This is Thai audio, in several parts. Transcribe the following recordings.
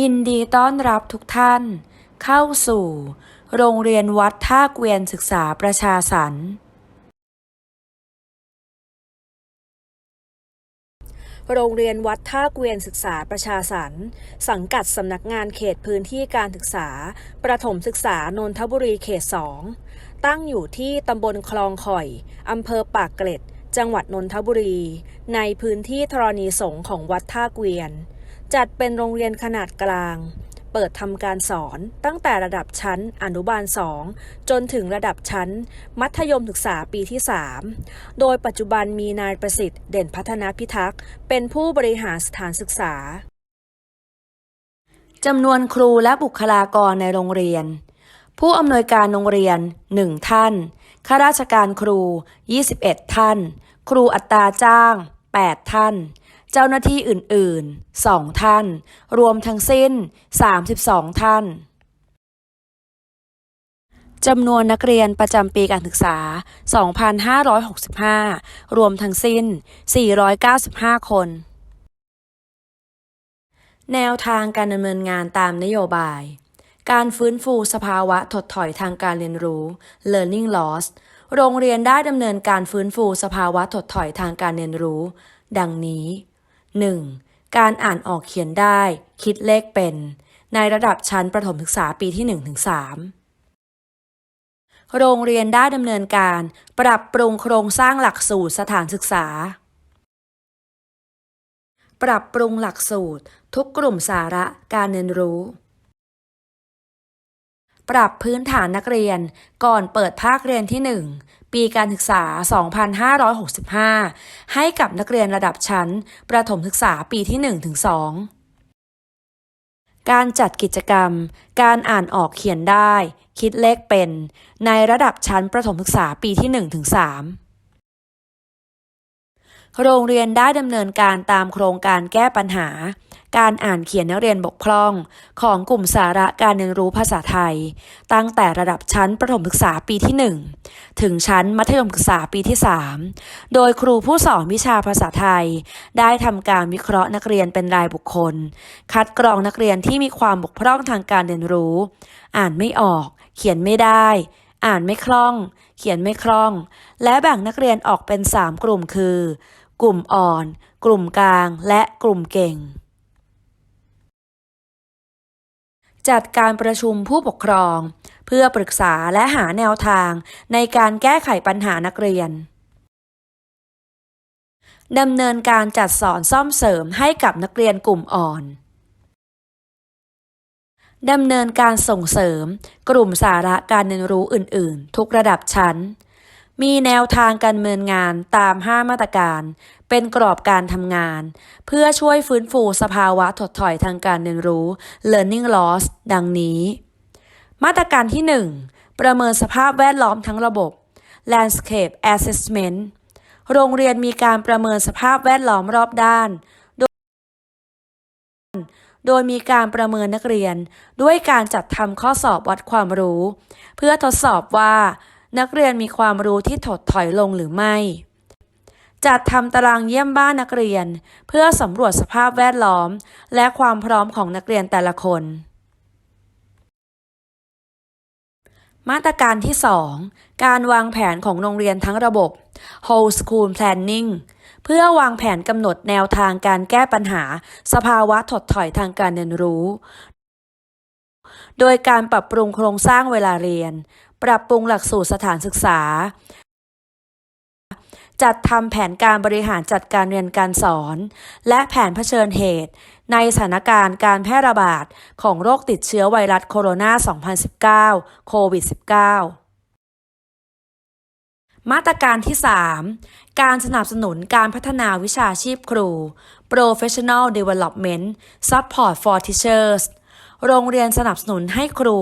ยินดีต้อนรับทุกท่าน เข้าสู่ โรงเรียนวัดท่าเกวียนศึกษาประชาสรรค์โรงเรียนวัดท่าเกวียนศึกษาประชาสรรค์สังกัดสำนักงานเขตพื้นที่การศึกษา ประถมศึกษานนทบุรีเขต2ตั้งอยู่ที่ตำบลคลองข่อยอำเภอปากเกร็ด จังหวัดนนทบุรี ในพื้นที่ธรณีสงของวัดท่าเกวียน จัดเป็นโรงเรียนขนาดกลาง เปิดทำการสอนตั้งแต่ระดับชั้นอนุบาล 2 จนถึงระดับชั้น มัธยมศึกษาปีที่ 3 โดยปัจจุบันมีนายประสิทธิ์เด่นพัฒนาพิทักษ์ เป็นผู้บริหารสถานศึกษาจำนวนครูและบุคลากรในโรงเรียน ผู้อำนวยการโรงเรียน 1 ท่าน ข้าราชการครู 21 ท่าน ครูอัตราจ้าง 8 ท่าน เจ้าหน้าที่อื่นๆ 2 ท่าน รวมทั้งสิ้น 32 ท่านจำนวนนักเรียนประจำปีการศึกษา 2,565 รวมทั้งสิ้น 495 คน แนวทางการดำเนินงานตามนโยบาย การฟื้นฟูสภาวะถดถอยทางการเรียนรู้ learning loss โรงเรียนได้ดำเนินการฟื้นฟูสภาวะถดถอยทางการเรียนรู้ ดังนี้ 1. การอ่านออกเขียนได้ คิดเลขเป็น ในระดับชั้นประถมศึกษาปีที่ 1-3 โรงเรียนได้ดำเนินการ ปรับปรุงโครงสร้างหลักสูตรสถานศึกษา ปรับปรุงหลักสูตร ทุกกลุ่มสาระการเรียนรู้ ปรับพื้นฐานนักเรียนก่อนเปิดภาคเรียนที่ 1 ปีการศึกษา 2565 ให้กับนักเรียนระดับชั้น ประถมศึกษาปีที่ 1-2 การจัดกิจกรรม การอ่านออกเขียนได้ คิดเลขเป็น ในระดับชั้นประถมศึกษาปีที่ 1-3โรงเรียนได้ดำเนินการตามโครงการแก้ปัญหา การอ่านเขียนนักเรียนบกพร่อง ของกลุ่มสาระการเรียนรู้ภาษาไทย ตั้งแต่ระดับชั้นประถมศึกษาปีที่ 1 ถึงชั้นมัธยมศึกษาปีที่ 3 โดยครูผู้สอนวิชาภาษาไทย ได้ทำการวิเคราะห์นักเรียนเป็นรายบุคคล คัดกรองนักเรียนที่มีความบกพร่องทางการเรียนรู้ อ่านไม่ออก เขียนไม่ได้ อ่านไม่คล่อง เขียนไม่คล่อง และแบ่งนักเรียนออกเป็น 3 กลุ่มคือ กลุ่มอ่อน กลุ่มกลาง และกลุ่มเก่ง จัดการประชุมผู้ปกครอง เพื่อปรึกษาและหาแนวทางในการแก้ไขปัญหานักเรียนดำเนินการจัดสอนซ่อมเสริมให้กับนักเรียนกลุ่มอ่อนดำเนินการส่งเสริม กลุ่มสาระการเรียนรู้อื่น ๆ ทุกระดับชั้น มีแนวทางการเนินงานตาม 5 มาตรการ เป็นกรอบการทำงาน เพื่อช่วยฟื้นฟูสภาวะถดถอยทางการเรียนรู้ learning loss ดังนี้ มาตรการที่ 1 ประเมินสภาพแวดล้อมทั้งระบบ landscape assessment โรงเรียนมีการประเมินสภาพแวดล้อมรอบด้าน โดยมีการประเมินนักเรียน ด้วยการจัดทำข้อสอบวัดความรู้ เพื่อทดสอบว่า นักเรียนมีความรู้ที่ถดถอยลงหรือไม่ จัดทำตารางเยี่ยมบ้านนักเรียน เพื่อสำรวจสภาพแวดล้อม และความพร้อมของนักเรียนแต่ละคน มาตรการที่ 2 การวางแผนของโรงเรียนทั้งระบบ whole school planning เพื่อวางแผนกำหนดแนวทางการแก้ปัญหา สภาวะถดถอยทางการเรียนรู้ โดยการปรับปรุงโครงสร้างเวลาเรียน ปรับปรุงหลักสูตรสถานศึกษา จัดทำแผนการบริหารจัดการเรียนการสอน และแผนเผชิญเหตุ ในสถานการณ์การแพร่ระบาดของโรคติดเชื้อไวรัสโคโรนา 2019 โควิด -19 มาตรการที่ 3 การสนับสนุนการพัฒนาวิชาชีพครู Professional Development Support for Teachers โรงเรียนสนับสนุนให้ครู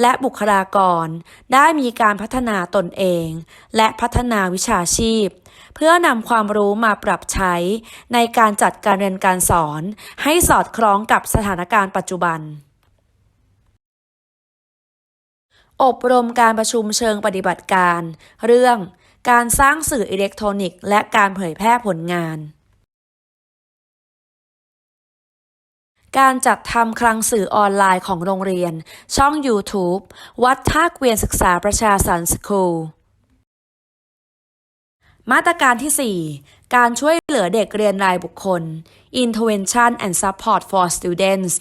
และบุคลากร ได้มีการพัฒนาตนเอง และพัฒนาวิชาชีพ เพื่อนำความรู้มาปรับใช้ ในการจัดการเรียนการสอน ให้สอดคล้องกับสถานการณ์ปัจจุบัน อบรมการประชุมเชิงปฏิบัติการ เรื่องการสร้างสื่ออิเล็กทรอนิกส์ และการเผยแพร่ผลงาน การจัดทำคลังสื่อออนไลน์ของโรงเรียน ช่อง YouTube วัดท่าเกวียนศึกษาประชาสรรสคูลมาตรการที่ 4 การช่วยเหลือเด็กเรียนรายบุคคล Intervention and Support for Students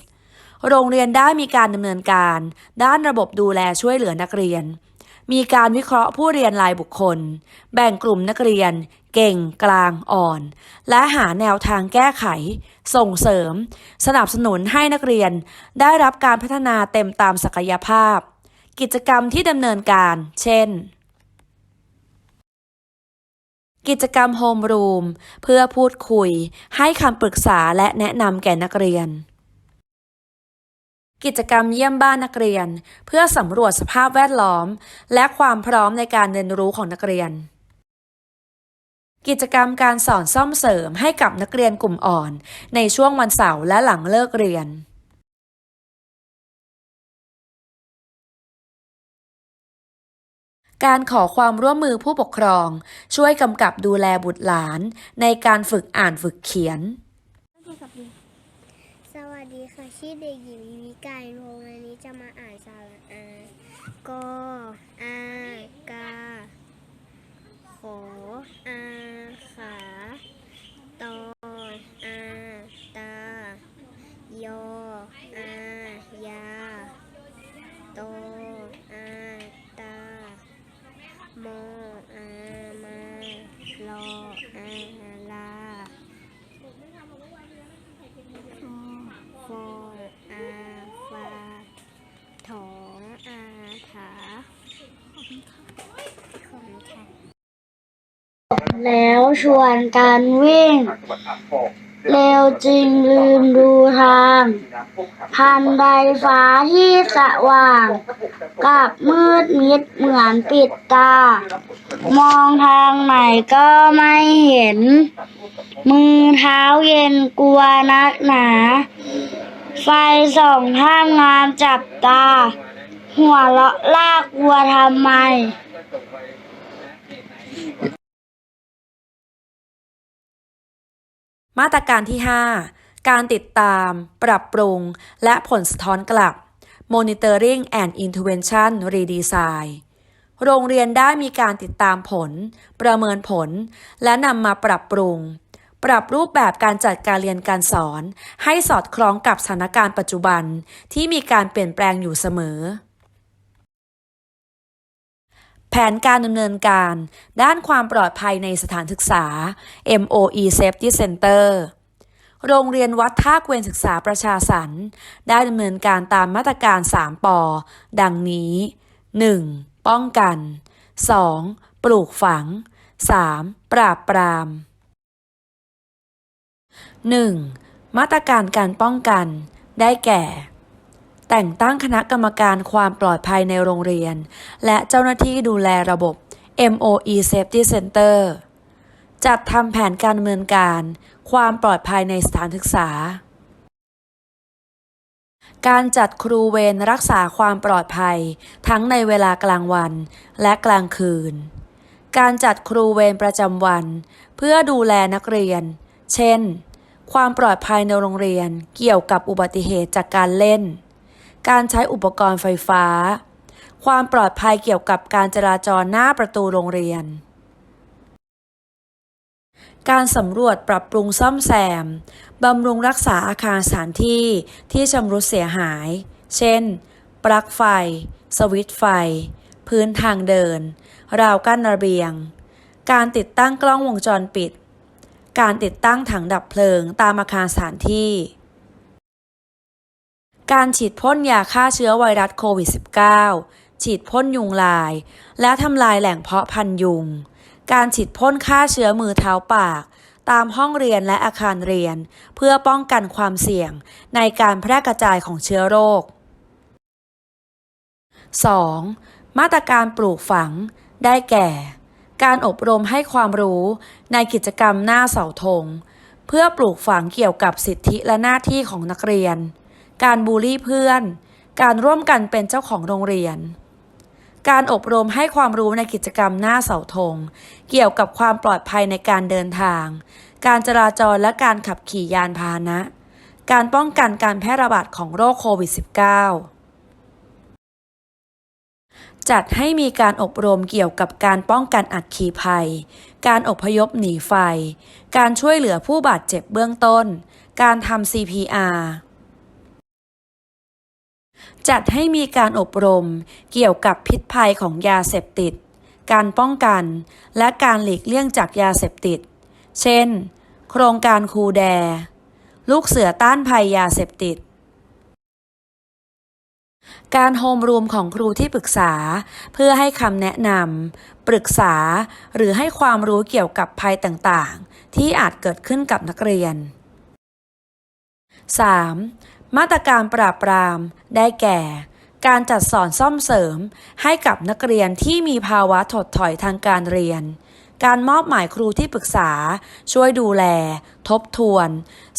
โรงเรียนได้มีการดำเนินการ ด้านระบบดูแลช่วยเหลือนักเรียน มีการวิเคราะห์ผู้เรียนรายบุคคล แบ่งกลุ่มนักเรียน เก่งกลางอ่อน และหาแนวทางแก้ไข ส่งเสริม สนับสนุนให้นักเรียน ได้รับการพัฒนาเต็มตามศักยภาพ กิจกรรมที่ดำเนินการ เช่น กิจกรรมโฮมรูมเพื่อพูดคุย ให้คำปรึกษาและแนะนำแก่นักเรียนกิจกรรมเยี่ยมบ้านนักเรียน เพื่อสำรวจสภาพแวดล้อม และความพร้อมในการเรียนรู้ของนักเรียน กิจกรรมการสอนซ่อมเสริมให้กับนักเรียนกลุ่มอ่อน ในช่วงวันเสาร์และหลังเลิกเรียนการขอความร่วมมือผู้ปกครอง ช่วยกำกับดูแลบุตรหลาน ในการฝึกอ่านฝึกเขียน สวัสดีค่ะ ชื่อเด็กหญิงวิวิกายพงศ์วันนี้จะมาอ่านสาระอากออากา ออาขาตออาตายออายาโตอา แล้วชวนกันวิ่ง เร็วจริงลืมดูทาง พันใดฟ้าที่สว่างกลับมืดมิดเหมือนปิดตา มองทางไหนก็ไม่เห็น มือเท้าเย็นกลัวนักหนา ไฟส่องท่ามงามจับตา หัวเราะลากวัวทำไม มาตรการที่ 5 การติดตาม ปรับปรุง และผลสะท้อนกลับ Monitoring and Intervention Redesign โรงเรียนได้มีการติดตามผล ประเมินผล และนำมาปรับปรุง ปรับรูปแบบการจัดการเรียนการสอน ให้สอดคล้องกับสถานการณ์ปัจจุบันที่มีการเปลี่ยนแปลงอยู่เสมอ แผนการดำเนินการ ด้านความปลอดภัยในสถานศึกษา MOE Safety Center โรงเรียนวัดท่าเกวียนศึกษาประชาสรรค์ได้ดำเนินการตามมาตรการ 3ปอดังนี้ 1. ป้องกัน 2. ปลูกฝัง 3. ปราบปราม 1. มาตรการการป้องกัน ได้แก่ แต่งตั้งคณะกรรมการความปลอดภัยในโรงเรียน และเจ้าหน้าที่ดูแลระบบ MOE Safety Center จัดทำแผนการดำเนินการ ความปลอดภัยในสถานศึกษา การจัดครูเวรรักษาความปลอดภัย ทั้งในเวลากลางวันและกลางคืน การจัดครูเวรประจำวัน เพื่อดูแลนักเรียน เช่น ความปลอดภัยในโรงเรียนเกี่ยวกับอุบัติเหตุจากการเล่น การใช้อุปกรณ์ไฟฟ้า ความปลอดภัยเกี่ยวกับการจราจรหน้าประตูโรงเรียน การสำรวจปรับปรุงซ่อมแซม บำรุงรักษาอาคารสถานที่ที่ชำรุดเสียหาย เช่น ปลั๊กไฟ สวิตช์ไฟ พื้นทางเดิน ราวกั้นระเบียง การติดตั้งกล้องวงจรปิด การติดตั้งถังดับเพลิงตามอาคารสถานที่ การฉีดพ่นยาฆ่าเชื้อไวรัสโควิด -19 ฉีดพ่นยุงลาย และทำลายแหล่งเพาะพันธุ์ยุง การฉีดพ่นฆ่าเชื้อมือเท้าปาก ตามห้องเรียนและอาคารเรียน เพื่อป้องกันความเสี่ยงในการแพร่กระจายของเชื้อโรค 2. มาตรการปลูกฝัง ได้แก่ การอบรมให้ความรู้ในกิจกรรมหน้าเสาธง เพื่อปลูกฝังเกี่ยวกับสิทธิและหน้าที่ของนักเรียน การบูลลี่เพื่อน การร่วมกันเป็นเจ้าของโรงเรียน การอบรมให้ความรู้ในกิจกรรมหน้าเสาธง เกี่ยวกับความปลอดภัยในการเดินทาง การจราจรและการขับขี่ยานพาหนะ การป้องกันการแพร่ระบาดของโรคโควิด -19 จัดให้มีการอบรมเกี่ยวกับการป้องกันอัคคีภัย การอพยพหนีไฟ การช่วยเหลือผู้บาดเจ็บเบื้องต้น การทำ CPR จัดให้มีการอบรมเกี่ยวกับพิษภัยของยาเสพติด การป้องกันและการหลีกเลี่ยงจากยาเสพติด เช่น โครงการครูแด ลูกเสือต้านภัยยาเสพติด การโฮมรูมของครูที่ปรึกษาเพื่อให้คำแนะนำปรึกษาหรือให้ความรู้เกี่ยวกับภัยต่างๆ ที่อาจเกิดขึ้นกับนักเรียน 3. มาตรการปราบปราม ได้แก่ การจัดสอนซ่อมเสริม ให้กับนักเรียนที่มีภาวะถดถอยทางการเรียน การมอบหมายครูที่ปรึกษา ช่วยดูแล ทบทวน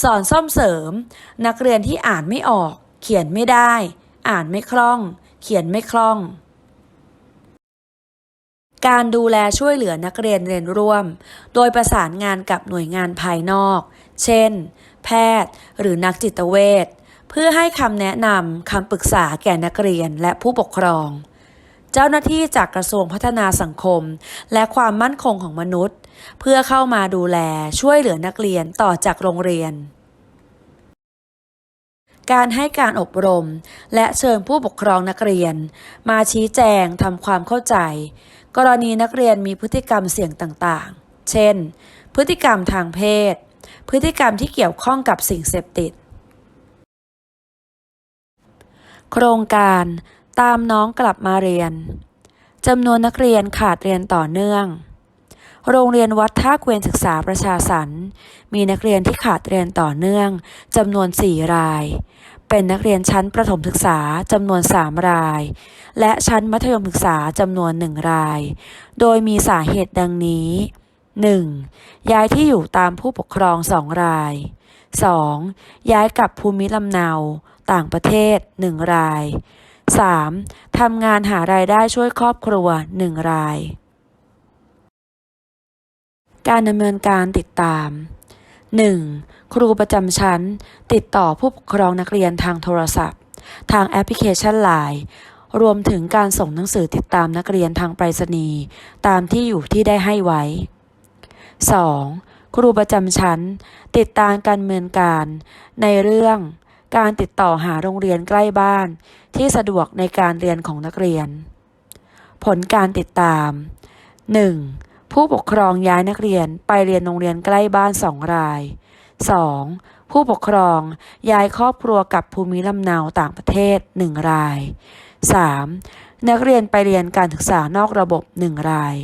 สอนซ่อมเสริม นักเรียนที่อ่านไม่ออก เขียนไม่ได้ อ่านไม่คล่อง เขียนไม่คล่องการดูแลช่วยเหลือนักเรียนเรียนร่วม โดยประสานงานกับหน่วยงานภายนอก เช่น แพทย์ หรือนักจิตเวช พื่อให้คำแนะนำคำปรึกษาแก่นักเรียนและผู้ปกครอง เจ้าหน้าที่จากกระทรวงพัฒนาสังคม และความมั่นคงของมนุษย์ เพื่อเข้ามาดูแลช่วยเหลือนักเรียนต่อจากโรงเรียน การให้การอบรม และเชิญผู้ปกครองนักเรียน มาชี้แจงทำความเข้าใจ กรณีนักเรียนมีพฤติกรรมเสี่ยงต่างๆ เช่น พฤติกรรมทางเพศ พฤติกรรมที่เกี่ยวข้องกับสิ่งเสพติด โครงการตามน้องกลับมาเรียนจำนวนนักเรียนขาดเรียนต่อเนื่อง โรงเรียนวัดท่าเกวียนศึกษาประชาสรรค์มีนักเรียนที่ขาดเรียนต่อเนื่องจำนวน 4 ราย เป็นนักเรียนชั้นประถมศึกษาจำนวน 3 ราย และชั้นมัธยมศึกษาจำนวน 1 ราย โดยมีสาเหตุดังนี้ 1. ย้ายที่อยู่ตามผู้ปกครอง 2 ราย 2. ย้ายกลับภูมิลำเนา ต่างประเทศ 1 ราย 3. ทำงานหารายได้ช่วยครอบครัว 1 ราย การดำเนินการติดตาม 1. ครูประจำชั้น ติดต่อผู้ปกครองนักเรียนทางโทรศัพท์ ทางแอปพลิเคชัน Line รวมถึงการส่งหนังสือติดตามนักเรียนทางไปรษณีย์ตามที่อยู่ที่ได้ให้ไว้ 2. ครูประจำชั้น ติดตามการดำเนินการในเรื่อง การติดต่อหาโรงเรียนใกล้บ้าน ที่สะดวกในการเรียนของนักเรียน ผลการติดตาม 1. ผู้ปกครองย้ายนักเรียนไปเรียนโรงเรียนใกล้บ้าน2ราย 2. ผู้ปกครองย้ายครอบครัวกลับภูมิลำเนาต่างประเทศ 1 ราย 3. นักเรียนไปเรียนการศึกษานอกระบบ 1 ราย